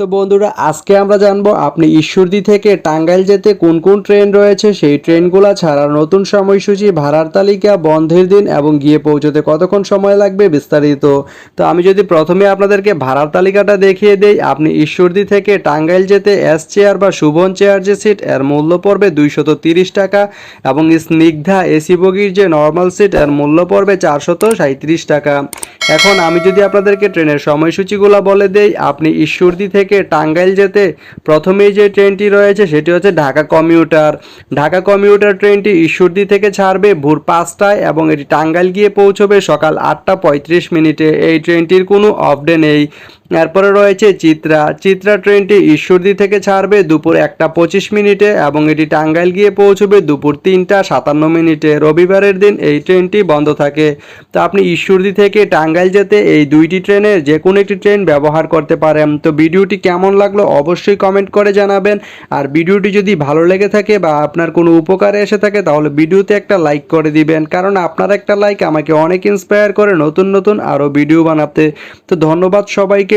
তো বন্ধুরা, আজকে আমরা জানব আপনি ঈশ্বরদী থেকে টাঙ্গাইল যেতে কোন কোন ট্রেন রয়েছে? সেই ট্রেনগুলো ছাড়ার নতুন সময়সূচি, ভাড়ার তালিকা, বন্ধের দিন এবং গিয়ে পৌঁছতে কতক্ষণ সময় লাগবে বিস্তারিত। তো আমি যদি প্রথমে আপনাদেরকে ভাড়ার তালিকাটা দেখিয়ে দেই, আপনি ঈশ্বরদী থেকে টাঙ্গাইল যেতে এস চেয়ার বা শুভন চেয়ার যে সিট, এর মূল্য পড়বে দুইশত তিরিশ টাকা এবং স্নিগ্ধা এসি বগির যে নর্মাল সিট, এর মূল্য পড়বে চারশত সাঁত্রিশ টাকা। এখন আমি যদি আপনাদেরকে ট্রেনের সময়সূচিগুলো বলে দেই, আপনি ঈশ্বরদী থেকে টাঙ্গাইল যেতে প্রথমেই যে ট্রেনটি রয়েছে সেটি হচ্ছে ঢাকা কমিউটার। ঢাকা কমিউটার ট্রেনটি ঈশ্বরদী থেকে ছাড়বে ভোর পাঁচটায় এবং এটি টাঙ্গাইল গিয়ে পৌঁছবে সকাল আটটা পঁয়ত্রিশ মিনিটে। এই ট্রেনটির কোনো অফডে নেই। এরপরে রয়েছে চিত্রা। চিত্রা ট্রেনটি ঈশ্বরদী থেকে ছাড়বে দুপুর একটা পঁচিশ মিনিটে এবং এটি টাঙ্গাইল গিয়ে পৌঁছবে দুপুর তিনটা সাতান্ন মিনিটে। রবিবারের দিন এই ট্রেনটি বন্ধ থাকে। তো আপনি ঈশ্বরদী থেকে টাঙ্গাইল যেতে এই দুইটি ট্রেনের যে কোনো একটি ট্রেন ব্যবহার করতে পারেন। তো ভিডিওটি কেমন লাগল অবশ্যই কমেন্ট করে জানাবেন। আর ভিডিওটি যদি ভালো লেগে থাকে বা আপনার কোনো উপকারে এসে থাকে তাহলে ভিডিওতে একটা লাইক করে দিবেন। কারণ আপনার একটা লাইক আমাকে অনেক ইন্সপায়ার করে নতুন নতুন আরও ভিডিও বানাতে। তো ধন্যবাদ সবাইকে।